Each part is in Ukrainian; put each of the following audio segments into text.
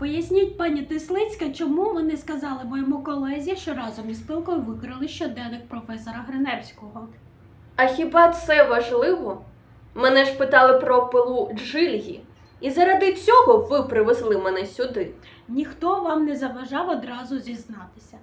Поясніть, пані Тислицька, чому ви не сказали моєму колезі, що разом із пилкою викрили щоденник професора Гриневського? А хіба це важливо? Мене ж питали про пилу Джильї. І заради цього ви привезли мене сюди. Ніхто вам не заважав одразу зізнатися.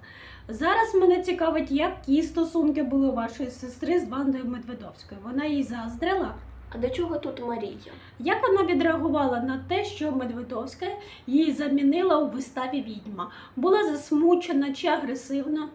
Зараз мене цікавить, які стосунки були вашої сестри з Вандою Медведовською. Вона їй заздрила. А до чого тут Марія? Як вона відреагувала на те, що Медведовська її замінила у виставі відьма? Була засмучена чи агресивна?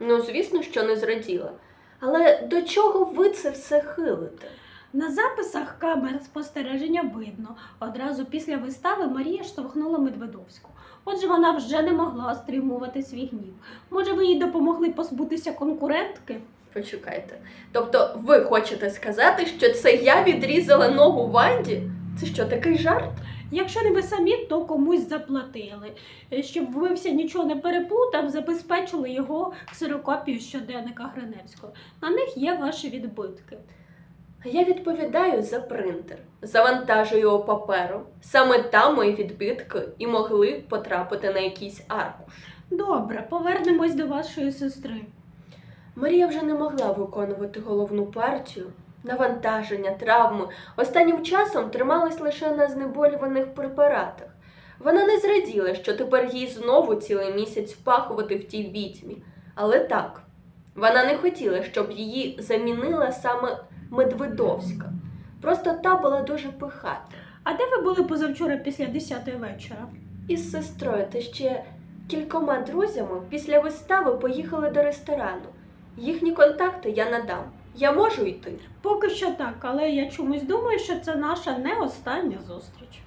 Ну, звісно, що не зраділа. Але до чого ви це все хилите? На записах камер спостереження видно. Одразу після вистави Марія штовхнула Медведовську. Отже, вона вже не могла стримувати свій гнів. Може, ви їй допомогли позбутися конкурентки? Почекайте. Тобто, ви хочете сказати, що це я відрізала ногу Ванді? Це що, такий жарт? Якщо не ви самі, то комусь заплатили. Е, Щоб вився нічого не переплутав, забезпечили його ксерокопію щоденника Гриневського. На них є ваші відбитки. Я відповідаю за принтер, завантажую його папером. Саме там мої відбитки і могли потрапити на якийсь аркуш. Добре, повернемось до вашої сестри. Марія вже не могла виконувати головну партію. Навантаження, травми останнім часом трималась лише на знеболюваних препаратах. Вона не зраділа, що тепер їй знову цілий місяць впахувати в тій відьмі. Але так, вона не хотіла, щоб її замінила саме Медведовська. Просто та була дуже пихата. А де ви були позавчора після 10 вечора? Із сестрою та ще кількома друзями після вистави поїхали до ресторану. Їхні контакти я надам. Я можу йти. Поки що так, але я чомусь думаю, що це наша не остання зустріч.